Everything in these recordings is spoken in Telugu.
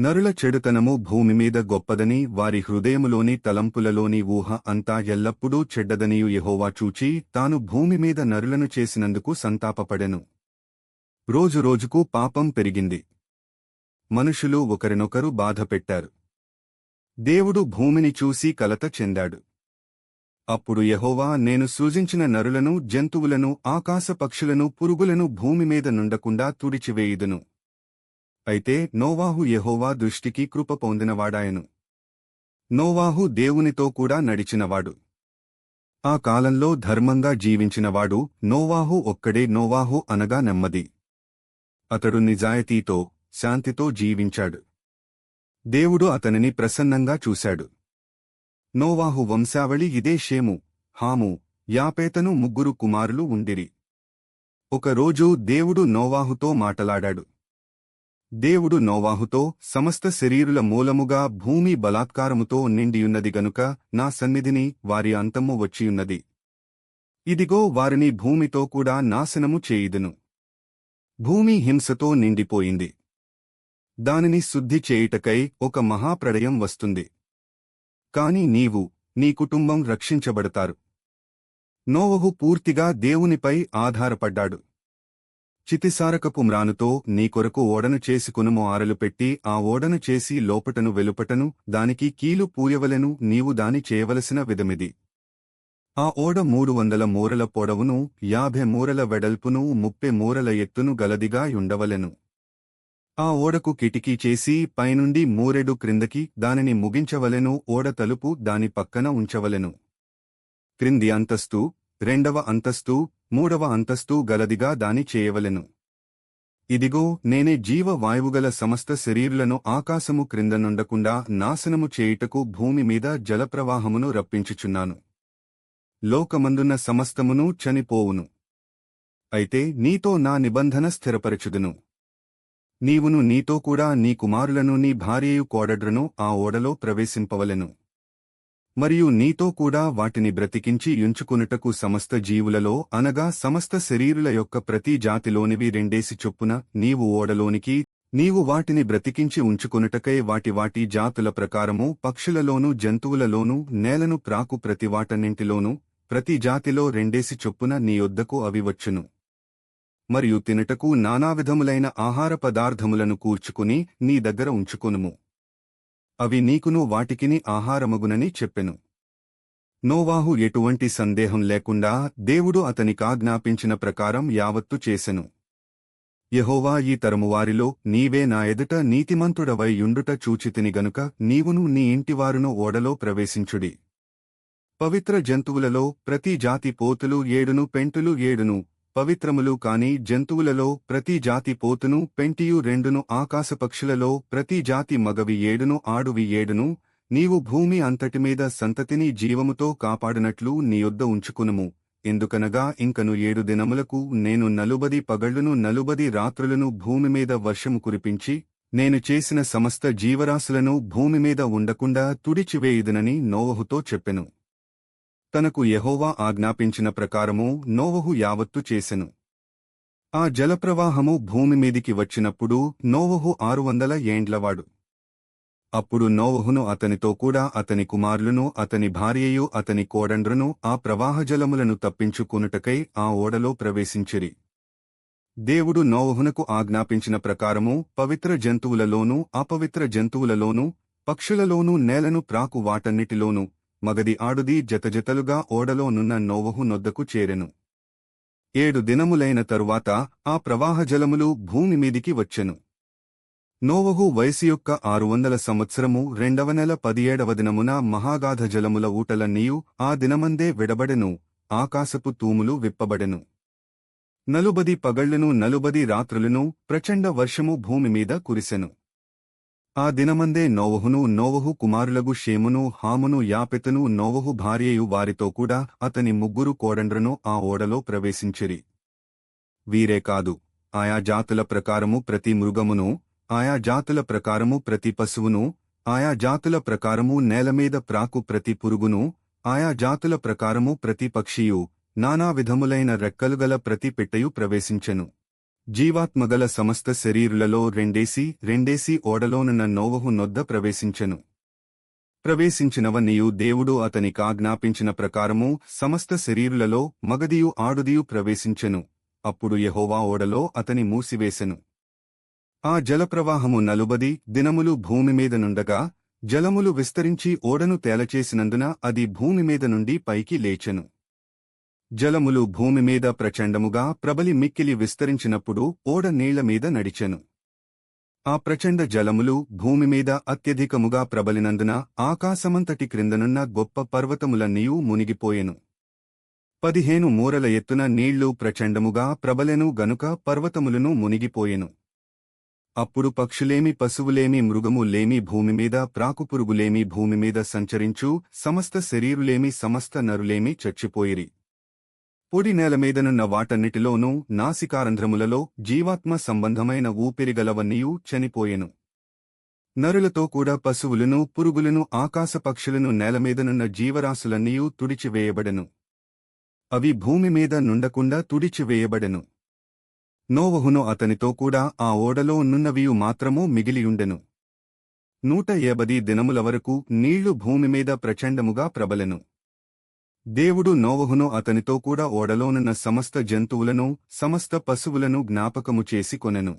నరుల చెడుతనము భూమిమీద గొప్పదని వారి హృదయములోని తలంపులలోని ఊహ అంతా ఎల్లప్పుడూ చెడ్డదనియు యెహోవా చూచి తాను భూమిమీద నరులను చేసినందుకు సంతాపపడెను. రోజురోజుకు పాపం పెరిగింది. మనుషులు ఒకరినొకరు బాధపెట్టారు. దేవుడు భూమిని చూసి కలత చెందాడు. అప్పుడు యహోవా నేను సృజించిన నరులను జంతువులను ఆకాశ పక్షులను పురుగులను భూమిమీద నుండకుండా తుడిచివేయుదును. అయితే నోవాహు యహోవా దృష్టికి కృప పొందినవాడాయను. నోవాహు దేవునితో కూడా నడిచినవాడు. ఆ కాలంలో ధర్మంగా జీవించినవాడు నోవాహు ఒక్కడే నోవాహు అనగా నెమ్మది. అతడు నిజాయితీతో శాంతితో జీవించాడు. దేవుడు అతనిని ప్రసన్నంగా చూశాడు. నోవాహు వంశావళి ఇదే షేము హాము యాపేతను ముగ్గురు కుమారులు ఉండిరి. ఒకరోజు దేవుడు నోవాహుతో మాటలాడాడు. దేవుడు నోవాహుతో సమస్త శరీరుల మూలముగా భూమి బలాత్కారముతో నిండియున్నది గనుక నా సన్నిధిని వారి అంతము వచ్చియున్నది. ఇదిగో వారిని భూమితో కూడా నాశనము చేయుదును. భూమి హింసతో నిండిపోయింది. దానిని శుద్ధి చేయుటకై ఒక మహాప్రళయం వస్తుంది. కాని నీవు నీ కుటుంబం రక్షించబడతారు. నోవహు పూర్తిగా దేవునిపై ఆధారపడ్డాడు. చితిసారకపు మ్రానుతో నీ కొరకు ఓడను చేసుకునుము ఆరలు పెట్టి ఆ ఓడను చేసి లోపటను వెలుపటను దానికి కీలు పూయవలెను నీవు దాని చేయవలసిన విధమిది. ఆ ఓడ మూడు వందల మూరల పొడవును యాభై మూరల వెడల్పును ముప్పై మూరల ఎత్తును గలదిగా యుండవలెను. ఆ ఓడకు కిటికీ చేసి పైనుండి మూరెడు క్రిందకి దానిని ముగించవలెను ఓడ తలుపు దాని పక్కన ఉంచవలెను. క్రింది అంతస్తు రెండవ అంతస్తు మూడవ అంతస్తు గలదిగా దాని చేయవలెను. ఇదిగో నేనే జీవ వాయువుగల సమస్త శరీరులను ఆకాశము క్రింద నుండకుండా నాశనము చేయుటకు భూమి మీద జలప్రవాహమును రప్పించుచున్నాను. లోకమందున్న సమస్తమును చనిపోవును. అయితే నీతో నా నిబంధన స్థిరపరచుదును. నీవును నీతో కూడా నీ కుమారులను నీ భార్యయు కోడడ్రను ఆ ఓడలో ప్రవేశింపవలెను. మరియు నీతో కూడా వాటిని బ్రతికించి యుంచుకునుటకు సమస్త జీవులలో అనగా సమస్త శరీరుల యొక్క ప్రతి జాతిలోనివి రెండేసి చొప్పున నీవు ఓడలోనికి నీవు వాటిని బ్రతికించి ఉంచుకునుటకై వాటి వాటి జాతుల ప్రకారము పక్షులలోనూ జంతువులలోనూ నేలను ప్రాకు ప్రతి వాటన్నింటిలోనూ ప్రతి జాతిలో రెండేసి చొప్పున నీ యొద్దకు అవి వచ్చును. మరియు తినుటకు నానావిధములైన ఆహార పదార్థములను కూర్చుకుని నీ దగ్గర ఉంచుకొనుము. అవి నీకును వాటికిని ఆహారమగునని చెప్పెను. నోవాహు ఎటువంటి సందేహం లేకుండా దేవుడు అతనికాజ్ఞాపించిన ప్రకారం యావత్తు చేసెను. యెహోవా ఈ తరమువారిలో నీవే నా ఎదుట నీతిమంతుడవై యుండుట చూచితిని గనుక నీవును నీ ఇంటివారును ఓడలో ప్రవేశించుడి. పవిత్ర జంతువులలో ప్రతి జాతి పోతులు ఏడును పెంటులు ఏడును పవిత్రములు కాని జంతువులలో ప్రతి జాతి పోతును పెంటియు రెండును ఆకాశపక్షులలో ప్రతి జాతి మగవి ఏడును ఆడువి ఏడును నీవు భూమి అంతటిమీద సంతతిని జీవముతో కాపాడినట్లు నీ యొద్ద ఉంచుకునుము. ఎందుకనగా ఇంకను ఏడు దినములకు నేను నలుబది పగళ్ళును నలుబది రాత్రులను భూమిమీద వర్షము కురిపించి నేను చేసిన సమస్త జీవరాశులను భూమిమీద ఉండకుండా తుడిచివేయుదనని నోవహుతో చెప్పెను. తనకు యహోవా ఆజ్ఞాపించిన ప్రకారము నోవహు యావత్తు చేసెను. ఆ జలప్రవాహము భూమిమీదికి వచ్చినప్పుడు నోవహు ఆరు వందల ఏండ్లవాడు. అప్పుడు నోవహును అతనితో కూడా అతని కుమారులను అతని భార్యయు అతని కోడండ్రును ఆ ప్రవాహజలములను తప్పించుకునుటకై ఆ ఓడలో ప్రవేశించిరి. దేవుడు నోవహునకు ఆజ్ఞాపించిన ప్రకారము పవిత్ర జంతువులలోనూ అపవిత్ర జంతువులలోనూ పక్షులలోనూ నేలను ప్రాకు వాటన్నిటిలోనూ మగది ఆడుది జతజతలుగా ఓడలోనున్న నోవహు నొద్దకు చేరెను. ఏడు దినములైన తరువాత ఆ ప్రవాహజలములు భూమిమీదికి వచ్చెను. నోవహు వయసు యొక్క ఆరు వందల సంవత్సరము రెండవ నెల పదియేడవ దినమున మహాగాధ జలముల ఊటలన్నీయు ఆ దినమందే విడబడెను ఆకాశపు తూములు విప్పబడెను. నలుబది పగళ్ళును నలుబది రాత్రులను ప్రచండ వర్షము భూమిమీద కురిసెను. ఆ దినమందే నోవహును నోవహు కుమారులగు షేమును హామును యాపెతను నోవహు భార్యయు వారితో కూడా అతని ముగ్గురు కోడండ్రను ఆ ఓడలో ప్రవేశించిరి. వీరే కాదు ఆయా జాతుల ప్రకారము ప్రతి మృగమును ఆయా జాతుల ప్రకారము ప్రతి పశువును ఆయా జాతుల ప్రకారము నేలమీద ప్రాకు ప్రతి పురుగును ఆయా జాతుల ప్రకారము ప్రతి పక్షియు నానా విధములైన రెక్కలుగల ప్రతి పిట్టయు ప్రవేశించెను. జీవాత్మగల సమస్త శరీరులలో రెండేసి రెండేసి ఓడలోనున్న నోవహు నొద్ద ప్రవేశించెను. ప్రవేశించినవన్నీయు దేవుడు అతని కాజ్ఞాపించిన ప్రకారము సమస్త శరీరులలో మగదియు ఆడుదియు ప్రవేశించెను. అప్పుడు యహోవా ఓడలో అతని మూసివేశెను. ఆ జలప్రవాహము నలుబది దినములు భూమిమీదనుండగా నుండగా జలములు విస్తరించి ఓడను తేలచేసినందున అది భూమిమీద నుండి పైకి లేచెను. జలములు భూమి మీద ప్రచండముగా ప్రబలి మిక్కిలి విస్తరించినప్పుడు ఓడ నీళ్ళ మీద నడిచెను. ఆ ప్రచండ జలములు భూమి మీద అత్యధికముగా ప్రబలినందున ఆకాశమంతటి క్రిందనున్న గొప్ప పర్వతములన్నీయూ మునిగిపోయెను. పదిహేను మూరల ఎత్తున నీళ్ళు ప్రచండముగా ప్రబలెను గనుక పర్వతములను మునిగిపోయెను. అప్పుడు పక్షులేమి పశువులేమి మృగము లేమి భూమి మీద ప్రాకుపురుగులేమి భూమి మీద సంచరించు సమస్త శరీరులేమి సమస్త నరులేమి చచ్చిపోయిరి. పొడి నేల మీదనున్న వాటన్నిటిలోనూ నాసికారంధ్రములలో జీవాత్మ సంబంధమైన ఊపిరిగలవన్నీయూ చనిపోయెను. నరులతో కూడా పశువులను పురుగులను ఆకాశపక్షులను నేలమీదనున్న జీవరాశులన్నీయూ తుడిచివేయబడెను. అవి భూమి మీద నుండకుండా తుడిచివేయబడెను. నోవహును అతనితో కూడా ఆ ఓడలో నున్నవియు మాత్రమూ మిగిలియుండెను. నూట ఏబది దినముల వరకు నీళ్ళు భూమిమీద ప్రచండముగా ప్రబలెను. దేవుడు నోవహును అతనితో కూడా ఓడలోనున్న సమస్త జంతువులను సమస్త పశువులను జ్ఞాపకము చేసి కొనెను.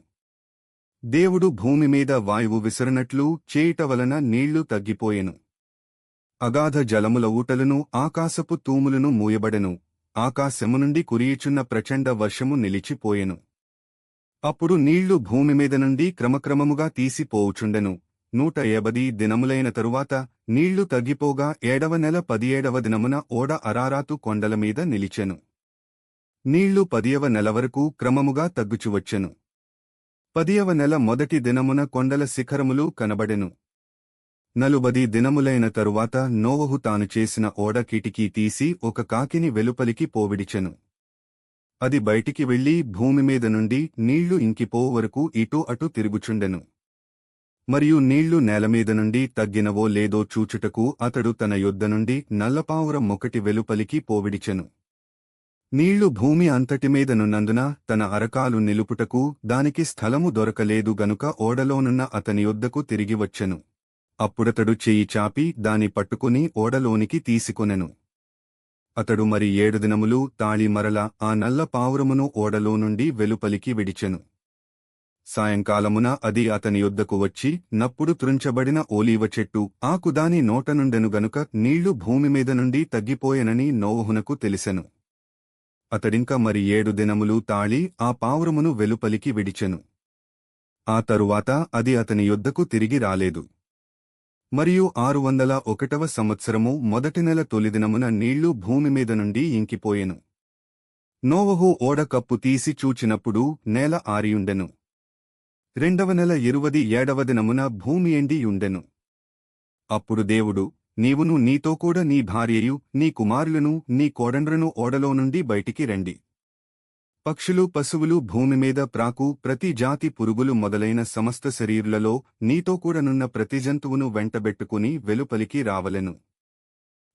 దేవుడు భూమి మీద వాయువు విసరనట్లు చేయుట వలన నీళ్ళు తగ్గిపోయెను. అగాధ జలముల ఊటలను ఆకాశపు తూములను మూయబడెను. ఆకాశము నుండి కురియుచున్న ప్రచండ వర్షము నిలిచిపోయెను. అప్పుడు నీళ్ళు భూమి మీద నుండి క్రమక్రమముగా తీసిపోవుచుండెను. నూట ఏబది దినములైన తరువాత నీళ్ళు తగ్గిపోగా ఏడవ నెల పదియేడవ దినమున ఓడ అరారాతు కొండలమీద నిలిచెను. నీళ్ళు పదియవ నెల వరకు క్రమముగా తగ్గుచువచ్చెను. పదియవ నెల మొదటి దినమున కొండల శిఖరములు కనబడెను. నలుబది దినములైన తరువాత నోవహు తాను చేసిన ఓడ కిటికీ తీసి ఒక కాకిని వెలుపలికి పోవిడిచెను. అది బయటికి వెళ్ళి భూమిమీద నుండి నీళ్ళు ఇంకిపో వరకు ఇటూ అటు తిరుగుచుండెను. మరియు నీళ్ళు నేలమీద నుండి తగ్గినవో లేదో చూచుటకు అతడు తన యొద్ద నుండి నల్లపావురం ఒకటి వెలుపలికి పోవిడిచెను. నీళ్ళు భూమి అంతటిమీదనున్నందున తన అరకాలు నిలుపుటకు దానికి స్థలము దొరకలేదు గనుక ఓడలోనున్న అతని యొద్దకు తిరిగి వచ్చెను. అప్పుడతడు చెయ్యి చాపి దాని పట్టుకుని ఓడలోనికి తీసుకొనెను. అతడు మరి ఏడు దినములు తాళి మరల ఆ నల్ల పావురమును ఓడలో నుండి వెలుపలికి విడిచెను. సాయంకాలమున అది అతని యొద్దకు వచ్చి నప్పుడు త్రుంచబడిన ఓలీవ చెట్టు ఆకు దాని గనుక నీళ్ళు భూమి మీద నుండి తగ్గిపోయెనని నోవహునకు తెలిసెను. అతడింక మరి ఏడు దినములు తాళి ఆ పావురమును వెలుపలికి విడిచెను. ఆ తరువాత అది అతని యొద్దకు తిరిగి రాలేదు. మరియు ఆరు వందల ఒకటవ సంవత్సరము మొదటి నెల తొలిదినమున నీళ్ళు భూమి మీద నుండి ఇంకిపోయెను. నోవహు ఓడ కప్పు తీసి చూచినప్పుడు నేల ఆరియుండెను. రెండవ నెల ఇరువది ఏడవ దినమున భూమి ఎండియుండెను అప్పుడు దేవుడు నీవును నీతో కూడా నీ భార్యయు నీ కుమారులను నీ కోడండ్రను ఓడలో నుండి బయటికి రండి. పక్షులు పశువులు భూమి మీద ప్రాకు ప్రతి జాతి పురుగులు మొదలైన సమస్త శరీరులలో నీతో కూడనున్న ప్రతి జంతువును వెంటబెట్టుకుని వెలుపలికి రావలెను.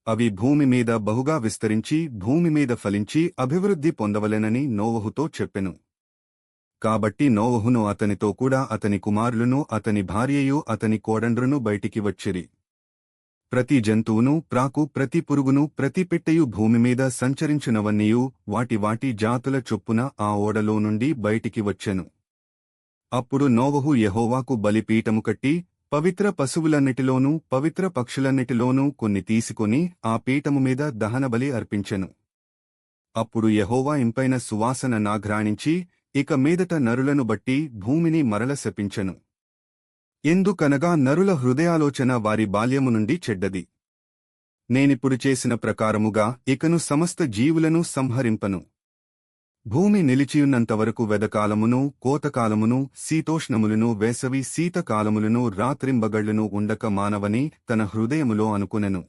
అవి భూమి మీద బహుగా విస్తరించి భూమి మీద ఫలించి అభివృద్ధి పొందవలెనని నోవహుతో చెప్పెను. కాబట్టి నోవహును అతనితో కూడా అతని కుమారులను అతని భార్యయు అతని కోడండ్రును బయటికి వచ్చిరి. ప్రతి జంతువును ప్రాకు ప్రతి పురుగును ప్రతి పెట్టయు భూమి మీద వాటి వాటి జాతుల చొప్పున ఆ ఓడలో నుండి బయటికి వచ్చెను. అప్పుడు నోవహు యహోవాకు బలిపీఠము కట్టి పవిత్ర పశువులన్నిటిలోనూ పవిత్ర పక్షులన్నిటిలోనూ కొన్ని తీసుకుని ఆ పీఠము మీద దహనబలి అర్పించెను. అప్పుడు యహోవా ఇంపైన సువాసన నాఘ్రాణించి ఇక మీదట నరులను బట్టి భూమిని మరల శపించెను. ఎందుకనగా నరుల హృదయాలోచన వారి బాల్యము నుండి చెడ్డది. నేనిప్పుడు చేసిన ప్రకారముగా ఇకను సమస్త జీవులను సంహరింపను. భూమి నిలిచియున్నంతవరకు వెదకాలమును కోతకాలమును శీతోష్ణములను వేసవి శీతకాలములను రాత్రింబగళ్ళను ఉండక మానవని తన హృదయములో అనుకునెను.